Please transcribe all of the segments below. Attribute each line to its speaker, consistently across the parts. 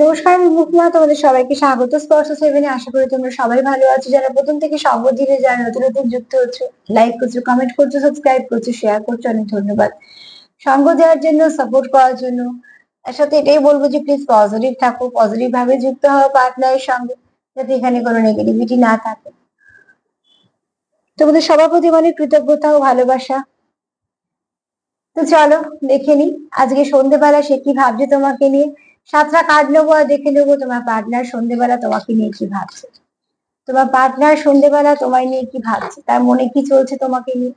Speaker 1: নমস্কার, আমি মুখমা তোমাদের সবাইকে স্বাগত। স্পর্শ সেভেনে আশা করি তোমরা সবাই ভালো আছো। যারা প্রথম থেকে সঙ্গ যারা নতুন নতুন যুক্ত হচ্ছে লাইক করছ কমেন্ট করছ সাবস্ক্রাইব করছ শেয়ার করছ, অনেক ধন্যবাদ। সঙ্গ দেওয়ার জন্য সাপোর্ট করার জন্য, তার সাথে এটাই বলব যে প্লিজ পজিটিভ থাকো পজিটিভ ভাবে যুক্ত হওয়া পার্টনারের সঙ্গে, যাতে এখানে কোনো নেগেটিভিটি না থাকে। তোমাদের সবার প্রতি অনেক কৃতজ্ঞতা ও ভালোবাসা। তো চলো, দেখে নি আজকে সন্ধেবেলা সে কি ভাবছে তোমাকে নিয়ে। সাতটা কার্ড নেব আর দেখে নেব তোমার পার্টনার সন্ধেবেলা তোমাকে নিয়ে কি ভাবছে। তোমার পার্টনার সন্ধেবেলা তোমায় নিয়ে কি ভাবছে? তার মনে কি চলছে তোমাকে নিয়ে?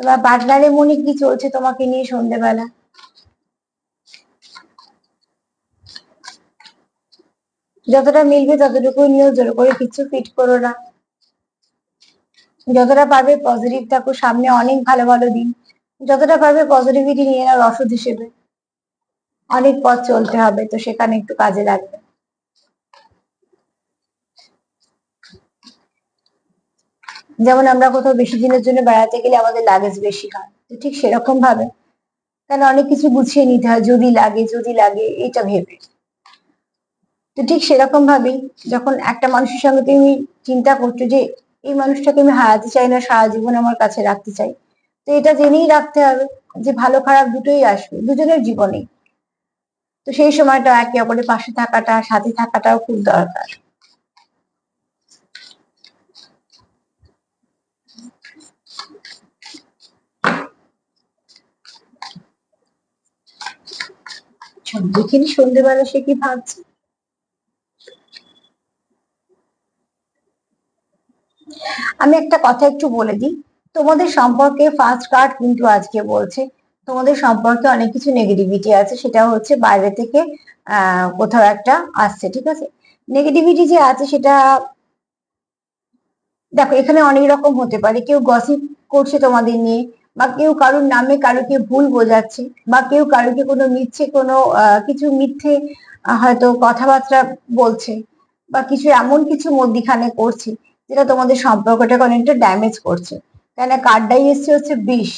Speaker 1: তোমার পার্টনারের মনে কি চলছে তোমাকে নিয়ে সন্ধেবেলা? যতটা মিলবে ততটুকুই নিয়েও জোর করে কিছু ফিট করো না। যতটা পারবে পজিটিভ থাকো, সামনে অনেক ভালো ভালো দিন। যতটা পারবে পজিটিভিটি নিয়ে নাও রসদ হিসেবে। অনেক পথ চলতে হবে, তো সেখানে একটু কাজে লাগবে। যেমন আমরা কোথাও বেশি দিনের জন্য বেড়াতে গেলে আমাদের লাগেজ বেশি হয়, তো ঠিক সেরকম ভাবে। কারণ অনেক কিছু গুছিয়ে নিতে হয়, যদি লাগে যদি লাগে, এটা ভেবে। তো ঠিক সেরকম ভাবেই যখন একটা মানুষের সঙ্গে তুমি চিন্তা করছ যে, এই মানুষটাকে আমি হারাতে চাই না, সারা জীবন আমার কাছে রাখতে চাই, তো এটা জেনেই রাখতে হবে যে ভালো খারাপ দুটোই আসবে, দুজনের জীবনেই। তো সেই সময়টা একে অপরের পাশে থাকাটা, সাথে থাকাটাও খুব দরকার। দেখিনি সন্ধ্যেবেলা সে কি ভাবছে? আমি একটা কথা একটু বলে দিই। তোমাদের সম্পর্কে ফার্স্ট কার্ড কিন্তু আজকে বলছে তোমাদের সম্পর্কে অনেক কিছু নেগেটিভিটি আছে সেটা হচ্ছে বাইরে থেকে কোথাও একটা আসছে, ঠিক আছে? নেগেটিভিটি যে আছে সেটা, দেখো, এখানে অনেক রকম হতে পারে। কেউ গসিপ করছে তোমাদের নিয়ে, বা কেউ কারোর নামে কারোকে ভুল বোঝাচ্ছে, বা কেউ কারোকে কোনো মিথ্যে, কোনো কিছু মিথ্যে হয়তো কথাবার্তা বলছে, বা কিছু এমন কিছু মধ্যিখানে করছে, যেটা তোমাদের সম্পর্কটাকে অনেকটা ড্যামেজ করছে। কেন কার্ডটাই এসছে হচ্ছে বিষ।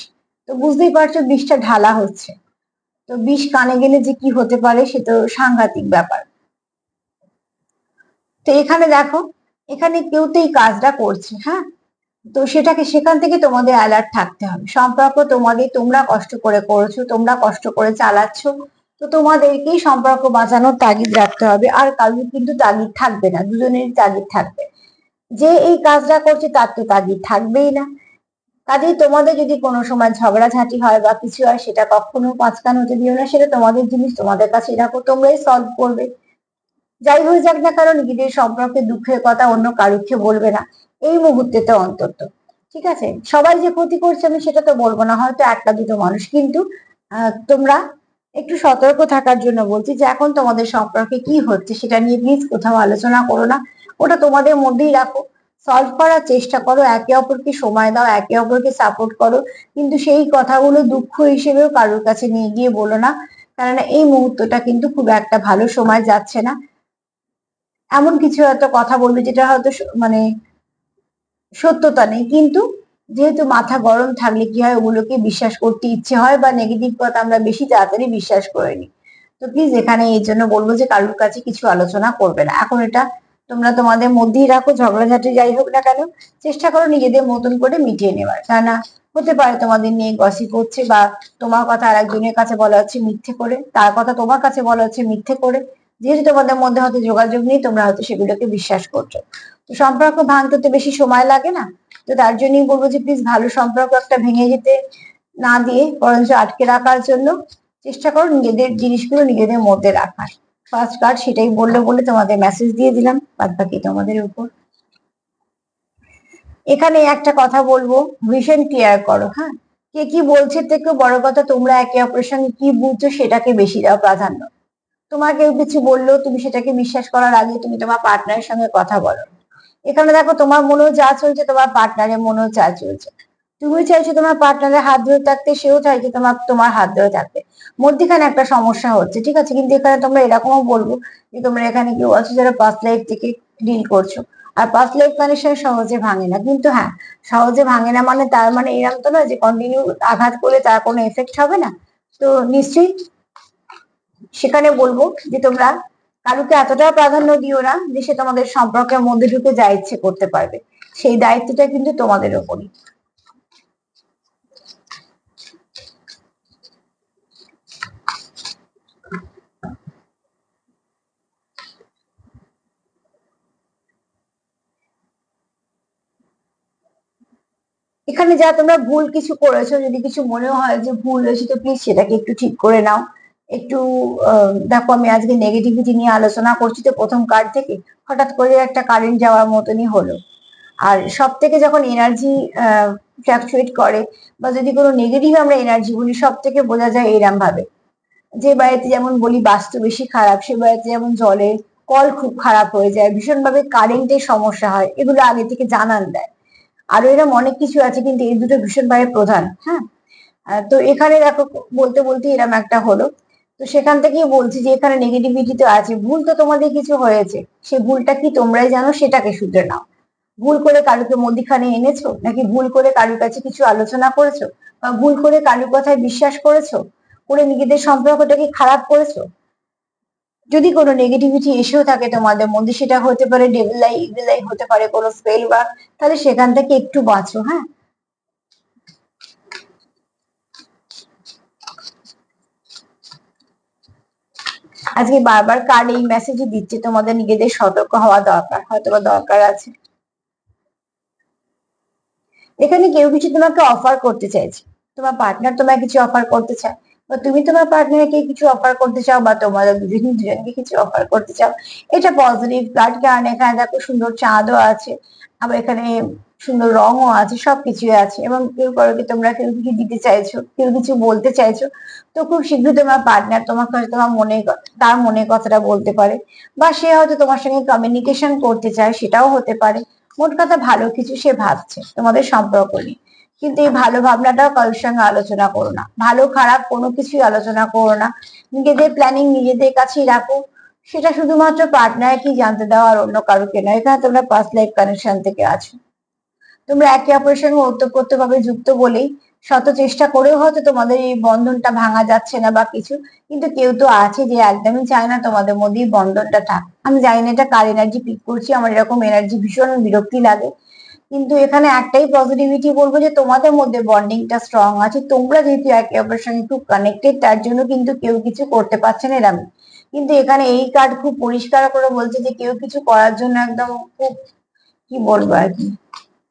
Speaker 1: তো বুঝতেই পারছ বিষটা ঢালা হচ্ছে। তো বিষ কানে গেলে যে কি হতে পারে সে তো সাংঘাতিক ব্যাপার। তো এখানে দেখো, এখানে কেউ তো এই কাজটা করছে হ্যাঁ? তো সেটাকে সেখান থেকে তোমাদের অ্যালার্ট থাকতে হবে। সম্পর্ক তোমাদের, তোমরা কষ্ট করে করেছ, তোমরা কষ্ট করে চালাচ্ছ, তো তোমাদেরকেই সম্পর্ক বাঁচানোর তাগিদ রাখতে হবে। আর কারোর কিন্তু তাগিদ থাকবে না, দুজনেরই তাগিদ থাকবে। যে এই কাজটা করছে তার তো তাগিদ থাকবেই না। কাজেই তোমাদের যদি কোনো সময় ঝগড়াঝাঁটি হয় বা কিছু হয়, সেটা কখনো পাঁচকান হতে দিও না, সেটা তোমাদের জিনিস, তোমাদের কাছে রাখো তোমরাই সলভ করবে। যাই হয়ে যাক না কারণ নিজেদের সম্পর্কে দুঃখের কথা অন্য কারুকে বলবে না। এই মুহূর্তে তো অন্তত। ঠিক আছে? সবাই যে ক্ষতি করছে আমি সেটা তো বলব না, হয়তো একটা দুটো মানুষ। কিন্তু তোমরা একটু সতর্ক থাকার জন্য বলছি যে এখন তোমাদের সম্পর্কে কি হচ্ছে সেটা নিয়ে প্লিজ কোথাও আলোচনা করো না। ওটা তোমাদের মধ্যেই রাখো। সলভ করার চেষ্টা করো, একে অপরকে সময় দাও, একে অপরকে সাপোর্ট করো। কিন্তু সেই কথাগুলো দুঃখ হিসেবেও কারোর কাছে নিয়ে গিয়ে বলো না। কেননা এই মুহূর্তটা কিন্তু খুব একটা ভালো সময় যাচ্ছে না। এমন কিছু একটা কথা বলবে যেটা হয়তো মানে সত্যতা নেই। কিন্তু যেহেতু মাথা গরম থাকলে কি হয়? ওগুলোকে বিশ্বাস করতে ইচ্ছে হয় বা নেগেটিভ কথা আমরা বেশি তাড়াতাড়ি বিশ্বাস করে নিই তো প্লিজ এখানে এই জন্য বলব যে কারোর কাছে কিছু আলোচনা করবে না। এখন এটা তোমরা তোমাদের মধ্যেই রাখো, ঝগড়াঝাটি যাই হোক না কেন, চেষ্টা করো নিজেদের মতন করে মিটিয়ে নেওয়ার। কেননা হতে পারে তোমাদের নিয়ে গসি করছে বা তোমার কথা আর একজনের কাছে বলা হচ্ছে মিথ্যে করে, তার কথা তোমার কাছে বলা হচ্ছে মিথ্যে করে, যেহেতু তোমাদের মধ্যে হয়তো যোগাযোগ নেই, তোমরা হয়তো সেগুলোকে বিশ্বাস করছ। তো সম্পর্ক ভাঙতে তো বেশি সময় লাগে না, তো তার জন্যই বলব যে প্লিজ ভালো সম্পর্ক একটা ভেঙে যেতে না দিয়ে বরঞ্চ আটকে রাখার জন্য চেষ্টা করো নিজেদের জিনিসগুলো নিজেদের মধ্যে রাখার। ফার্স্ট কার্ড সেটাই বলল বলে তোমাদের মেসেজ দিয়ে দিলাম বাদ বাকি তোমাদের উপর। এখানে একটা কথা বলব ভিশন ক্লিয়ার করো হ্যাঁ? কে কি বলছে থেকে বড় কথা, তোমরা একে অপরের সঙ্গে কি বুঝছ সেটাকে বেশি দাও, প্রাধান্য। তোমার কেউ কিছু বলল, তুমি সেটাকে বিশ্বাস করার আগে তুমি তোমার পার্টনারের সঙ্গে কথা বলো। এখানে দেখো, তোমার মনেও যা চলছে, তোমার পার্টনারের মনেও যা চলছে। তুমি চাইছো তোমার পার্টনারের হাত ধরে থাকতে, সেও চাইছে তোমার তোমার হাত ধরে থাকতে। মধ্যখানে একটা সমস্যা হচ্ছে, ঠিক আছে? কিন্তু এখানে তোমরা এরকমও বলব যে তোমরা এখানে কেউ আছো যারা পাস্ট লাইফ থেকে ডিল করছ। আর পাস্ট লাইফ কানেকশন সহজে ভাঙে না। কিন্তু হ্যাঁ সহজে ভাঙে না মানে তার মানে এরকম তো নয় যে কন্টিনিউ আঘাত করলে তার কোনো এফেক্ট হবে না। তো নিশ্চয়ই সেখানে বলব যে তোমরা কারুকে এতটা প্রাধান্য দিও না যে সে তোমাদের সম্পর্কের মধ্যে ঢুকে যা ইচ্ছে করতে পারবে। সেই দায়িত্বটা কিন্তু তোমাদের ওপরই। এখানে যা তোমরা ভুল কিছু করেছ, যদি কিছু মনে হয় যে ভুল হয়েছে, তো প্লিজ সেটাকে একটু ঠিক করে নাও। একটু দেখো আমি আজকে নেগেটিভিটি নিয়ে আলোচনা করছি, তো প্রথম কার্ড থেকে হঠাৎ করে একটা কারেন্ট যাওয়ার মতনই হলো। আর সব থেকে যখন এনার্জি ফ্ল্যাকচুয়েট করে, বা যদি কোনো নেগেটিভ আমরা এনার্জি বলি সব থেকে বোঝা যায় এরম ভাবে যে বাড়িতে যেমন বলি, বাস্তু বেশি খারাপ, সে বাড়িতে যেমন জলে কল খুব খারাপ হয়ে যায়, ভীষণভাবে কারেন্টের সমস্যা হয়, এগুলো আগে থেকে জানান দেয়। আরও এরকম অনেক কিছু আছে কিন্তু এই দুটো ভীষণভাবে প্রধান হ্যাঁ? তো এখানে দেখো, বলতে বলতে এরম একটা হলো। তো সেখান থেকেই বলছি যে এখানে নেগেটিভিটি তো আছে। ভুল তো তোমাদের কিছু হয়েছে। সে ভুলটা কি তোমরাই জানো? সেটাকে শুধরে নাও। ভুল করে কারুকে মধ্যিখানে এনেছো? নাকি ভুল করে কারুর কাছে কিছু আলোচনা করেছ? বা ভুল করে কারুর কথায় বিশ্বাস করেছ? করে নিজেদের সম্পর্কটাকে খারাপ করেছ? যদি কোনো নেগেটিভিটি এসেও থাকে তোমাদের মধ্যে, সেটা হতে পারে ডেভিলাই ইভিলাই হতে পারে কোনো স্পেল বা তাহলে সেখান থেকে একটু বাঁচো হ্যাঁ? আজকে বারবার কার্ড এই মেসেজই দিচ্ছে, তোমাদের নিজেদের সতর্ক হওয়া দরকার হয়তো বা দরকার আছে। এখানে কেউ কিছু তোমাকে অফার করতে চাইছে, তোমার পার্টনার তোমায় কিছু অফার করতে চায় বা তুমি তোমার পার্টনারকে কিছু অফার করতে চাও বা তোমাদের দুজন দুজনকে কিছু অফার করতে চাও, এটা পজিটিভ কার্ড কারণ এখানে দেখো সুন্দর চাঁদও আছে, আবার এখানে সুন্দর রঙও আছে, সবকিছুই আছে এবং কেউ কারোকে তোমরা কেউ কিছু দিতে চাইছো, কেউ কিছু বলতে চাইছো, তো খুব শীঘ্রই তোমার পার্টনার তোমার কাছে তোমার মনে তার মনে কথাটা বলতে পারে বা সে হয়তো তোমার সঙ্গে কমিউনিকেশন করতে চায়, সেটাও হতে পারে। মোট কথা ভালো কিছু সে ভাবছে তোমাদের সম্পর্ক নিয়ে। কিন্তু এই ভালো ভাবনাটাও কারোর সঙ্গে আলোচনা করো না। ভালো, খারাপ কোনো কিছুই আলোচনা করো না। নিজেদের প্ল্যানিং নিজেদের কাছেই রাখো। সেটা শুধুমাত্র কি জানতে দেওয়া আর অন্য কারোকে নয়। এখানে তোমরা পাস্ট লাইফ কানেকশন থেকে আছো। তোমরা একে অপরের সঙ্গে ওতপ্রোত ভাবে যুক্ত বলেই শত চেষ্টা করেও হয়তো তোমাদের এই বন্ধনটা ভাঙা যাচ্ছে না বা কিছু। কিন্তু কেউ তো আছে যে একদমই চায় না তোমাদের মধ্যে বন্ধনটা থাক। আমি জানি না এটা কার এনার্জি পিক করছি। আমার এরকম এনার্জি ভীষণ বিরক্তি লাগে। কিন্তু এখানে একটাই পজিটিভিটি বলব যে তোমাদের মধ্যে বন্ডিংটা স্ট্রং আছে। তোমরা যেহেতু একে অপরের সঙ্গে খুব কানেক্টেড তার জন্য কিন্তু কেউ কিছু করতে পারছে না এরম। কিন্তু এখানে এই কার্ড খুব পরিষ্কার করে বলছে যে কেউ কিছু করার জন্য একদম খুব, কি বলব আর কি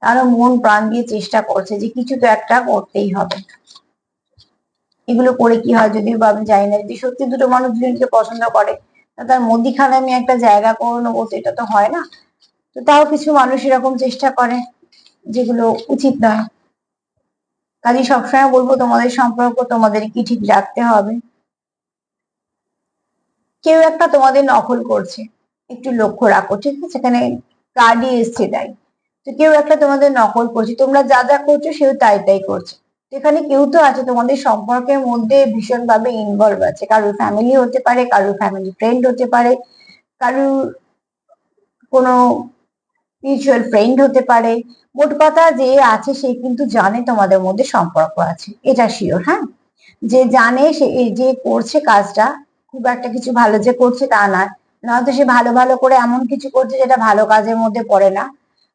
Speaker 1: তারা মন প্রাণ দিয়ে চেষ্টা করছে যে কিছু তো একটা করতেই হবে। এগুলো করে কি হয় যদিও বা আমি জানি না, যদি সত্যি দুটো মানুষ দুজনকে পছন্দ করে তার মধ্যিখানে আমি একটা জায়গা করে নেব, সেটা তো হয় না। তো তাও কিছু মানুষ এরকম চেষ্টা করে, যেগুলো উচিত নয়। কাজে সবসময় বলব, তোমাদের সম্পর্ক তোমাদের কি ঠিক রাখতে হবে। কেউ একটা তোমাদের নকল করছে, একটু লক্ষ্য রাখো, ঠিক আছে? এখানে কার্ডই এসছে তাই। তো কেউ একটা তোমাদের নকল করছে, তোমরা যা যা করছ সেও তাই তাই করছে। এখানে কেউ তো আছে, তোমাদের সম্পর্কের মধ্যে ভীষণ ভাবে ইনভলভ আছে। কারোর ফ্যামিলি হতে পারে, কারোর ফ্যামিলি ফ্রেন্ড হতে পারে, কারোর কোনো মিউচুয়াল ফ্রেন্ড হতে পারে। মোট কথা যে আছে সে কিন্তু জানে তোমাদের মধ্যে সম্পর্ক আছে, এটা শিওর হ্যাঁ? যে জানে সে যে করছে কাজটা, খুব একটা কিছু ভালো যে করছে তা নয়। নয়তো সে ভালো ভালো করে এমন কিছু করছে যেটা ভালো কাজের মধ্যে পড়ে না।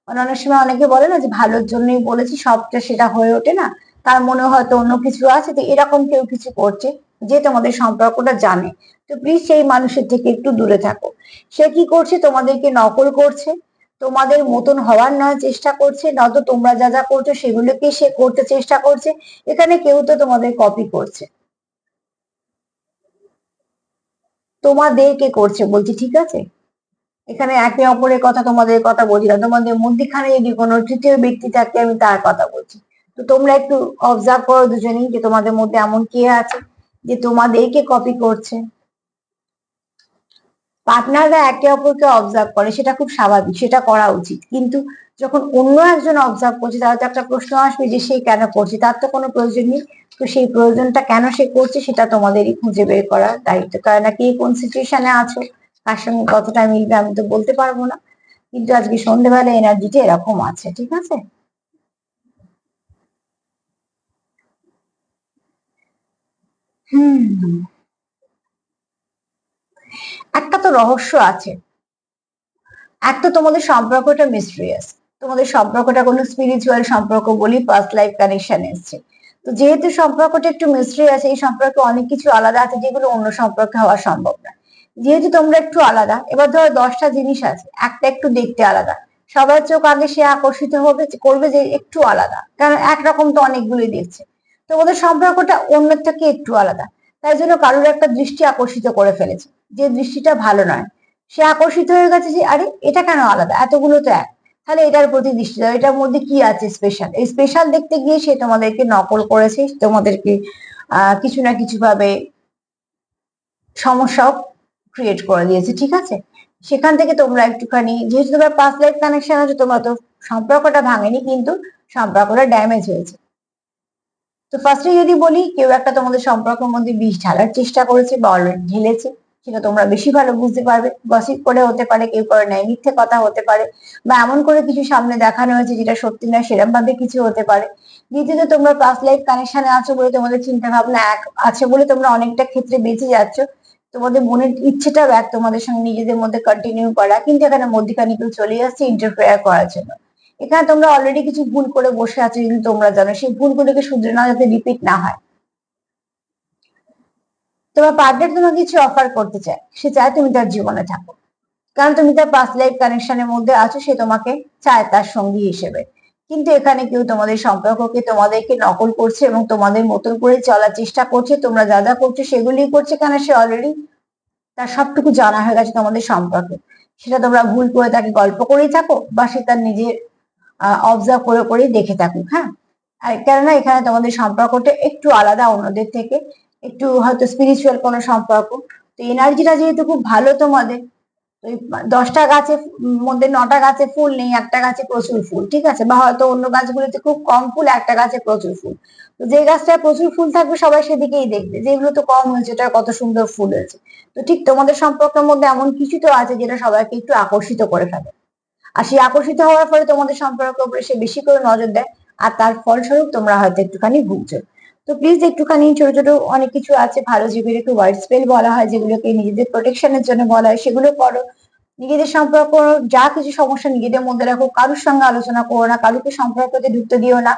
Speaker 1: মানে অনেক সময় অনেকে বলে না যে ভালোর জন্যই বলেছি, সবটা সেটা হয়ে ওঠে না। তার মনে হয়তো অন্য কিছু আছে তো এরকম কেউ কিছু করছে যে তোমাদের সম্পর্কটা জানে। তো প্লিজ সেই মানুষের থেকে একটু দূরে থাকো। সে কি করছে, তোমাদেরকে নকল করছে। তোমাদের মতন হওয়ার নয় চেষ্টা করছে, নয়তো তোমরা যা যা করছ সেগুলোকে সে করতে চেষ্টা করছে, এখানে কেউ তো তোমাদের কপি করছে। তোমাদেরকে করছে বলছি, ঠিক আছে? এখানে একে অপরের কথা তোমাদের কথা বলছি না, তোমাদের মধ্যখানে যদি কোনো তৃতীয় ব্যক্তি থাকে আমি তার কথা বলছি। তো তোমরা একটু অবজার্ভ করো দুজনেই যে তোমাদের মধ্যে এমন কে আছে যে তোমাদেরকে কপি করছে। পার্টনাররা একে অপরকে অবজার্ভ করে, সেটা খুব স্বাভাবিক, সেটা করা উচিত। কিন্তু যখন অন্য একজন অবজার্ভ করছে, তাহলে একটা প্রশ্ন আসবে যে, সে কেন করছে? তার তো কোনো প্রয়োজন নেই। তো সেই প্রয়োজনটা কেন সে করছে, সেটা তোমাদেরই খুঁজে বের করার দায়িত্ব। কারণ নাকি কোন সিচুয়েশনে আছো কার সঙ্গে কতটা মিলবে আমি তো বলতে পারব না। কিন্তু আজকে সন্ধ্যেবেলা এনার্জিটা এরকম আছে, ঠিক আছে? হুম। একটা তো রহস্য আছে। এক তো তোমাদের সম্পর্কটা মিস্ট্রিয়াস তোমাদের সম্পর্কটা কোনো স্পিরিচুয়াল সম্পর্ক বলি পাস্ট লাইফ কানেকশন এসছে। তো যেহেতু সম্পর্কটা একটু মিস্ট্রি আছে এই সম্পর্কে অনেক কিছু আলাদা আছে যেগুলো অন্য সম্পর্কে হওয়া সম্ভব না। যেহেতু তোমরা একটু আলাদা, এবার ধরো দশটা জিনিস আছে, একটা একটু দেখতে আলাদা। সবার চোখ আগে সে আকর্ষিত হবে করবে যে একটু আলাদা। কারণ একরকম তো অনেকগুলোই দেখছে। তো ওদের সম্পর্কটা অন্যের থেকে একটু আলাদা। তাই জন্য কারোর একটা দৃষ্টি আকর্ষিত করে ফেলেছে। যে দৃষ্টিটা ভালো নয়। সে আকর্ষিত হয়ে গেছে যে, আরে, এটা কেন আলাদা? এতগুলো তো এক। তাহলে এটার প্রতি দৃষ্টি দাও। এটার মধ্যে কি আছে স্পেশাল এই স্পেশাল দেখতে গিয়ে সে তোমাদেরকে নকল করেছে, তোমাদেরকে কিছু না কিছু ভাবে সমস্যাও ক্রিয়েট করে দিয়েছে, ঠিক আছে? সেখান থেকে তোমরা একটুখানি, যেহেতু তোমার পাঁচ লাইফ কানেকশন আছে, তোমরা তো সম্পর্কটা ভাঙেনি, কিন্তু সম্পর্কটা ড্যামেজ হয়েছে। তো ফার্স্টে যদি বলি, কেউ একটা তোমাদের সম্পর্কের মধ্যে বিষ ঢালার চেষ্টা করেছে বা অলরেডি ঢেলেছে। সেটা তোমরা বেশি ভালো বুঝতে পারবে। গসিপ করে হতে পারে, কেউ করে নেয় মিথ্যে কথা হতে পারে বা এমন করে কিছু সামনে দেখানো হয়েছে যেটা সত্যি না সেরকম ভাবে কিছু হতে পারে। দ্বিতীয়ত, তোমরা পাস লাইফ কানেকশনে আছো বলে তোমাদের চিন্তা ভাবনা এক আছে বলে তোমরা অনেকটা ক্ষেত্রে বেঁচে যাচ্ছ। তোমাদের মনের ইচ্ছেটাও এক তোমাদের সঙ্গে নিজেদের মধ্যে কন্টিনিউ করা। কিন্তু এখানে মধ্যিখানে কেউ চলে আসছে ইন্টারফেয়ার করার জন্য। এখানে তোমরা অলরেডি কিছু ভুল করে বসে আছো, কিন্তু তোমরা জানো সেই ভুলগুলোকে শুধরে না যাতে রিপিট না হয়। তোমার পার্টনার তোমাকে কিছু অফার করতে চায়। সে চায় তুমি তার জীবনে থাকো। কারণ তুমি তার পাস্ট লাইফ কানেকশনের মধ্যে আছো, সে তোমাকে চায় তার সঙ্গী হিসেবে। কিন্তু এখানে কেউ তোমাদের সম্পর্ককে তোমাদেরকে নকল করছে এবং তোমাদের মতন করে চলার চেষ্টা করছে, তোমরা যা যা করছ সেগুলি করছে কেন? সে অলরেডি তার সবটুকু জানা হয়ে গেছে তোমাদের সম্পর্কে। সেটা তোমরা ভুল করে তাকে গল্প করেই থাকো বা সে তার নিজের অবজার্ভ করে করেই দেখে থাকুক হ্যাঁ? আর কেননা এখানে তোমাদের সম্পর্কটা একটু আলাদা অন্যদের থেকে। একটু হয়তো স্পিরিচুয়াল কোনো সম্পর্ক। তো এনার্জিটা যেহেতু খুব ভালো তোমাদের ওই দশটা গাছে মধ্যে নটা গাছে ফুল নেই, একটা গাছে প্রচুর ফুল, ঠিক আছে? বা হয়তো অন্য গাছগুলোতে খুব কম ফুল, একটা গাছে প্রচুর ফুল। তো যে গাছটায় প্রচুর ফুল থাকবে, সবাই সেদিকেই দেখবে। যেগুলো তো কম হয়েছে, ওটার কত সুন্দর ফুল হয়েছে। তো ঠিক তোমাদের সম্পর্কের মধ্যে এমন কিছু তো আছে যেটা সবাইকে একটু আকর্ষিত করে ফেলে। আর সেই আকর্ষিত হওয়ার ফলে তোমাদের সম্পর্কের উপরে সে বেশি করে নজর দেয়, আর তার ফলস্বরূপ তোমরা হয়তো একটুখানি ভুগছো। তো প্লিজ একটুখানি ছোট ছোট অনেক কিছু আছে ভালো যেগুলো একটু ওয়ার্ড স্পেল বলা হয়, যেগুলোকে নিজেদের প্রোটেকশনের জন্য বলা হয়, সেগুলো করো নিজেদের সম্পর্ক, যা কিছু সমস্যা নিজেদের মধ্যে রাখো, কারোর সঙ্গে আলোচনা করো না, কারোকে সম্পর্কতে ঢুকতে দিও না।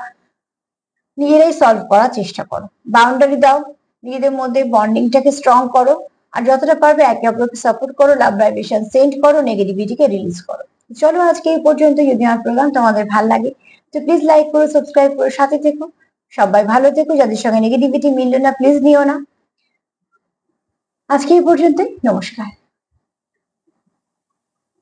Speaker 1: নিজেরাই সলভ করার চেষ্টা করো। বাউন্ডারি দাও, নিজেদের মধ্যে বন্ডিংটাকে স্ট্রং করো, আর যতটা পারবে একে অপরকে সাপোর্ট করো লাভ ভাইব্রেশন সেন্ড করো নেগেটিভিটিকে রিলিজ করো। চলো আজকে এই পর্যন্ত যদি আমার প্রোগ্রাম তোমাদের ভালো লাগে, তো প্লিজ লাইক করো সাবস্ক্রাইব করো, সাথে থেকো। সবাই ভালো থেকো, যাদের সঙ্গে নেগেটিভিটি মিললো না প্লিজ নিও না। আজকে এই পর্যন্তই, নমস্কার।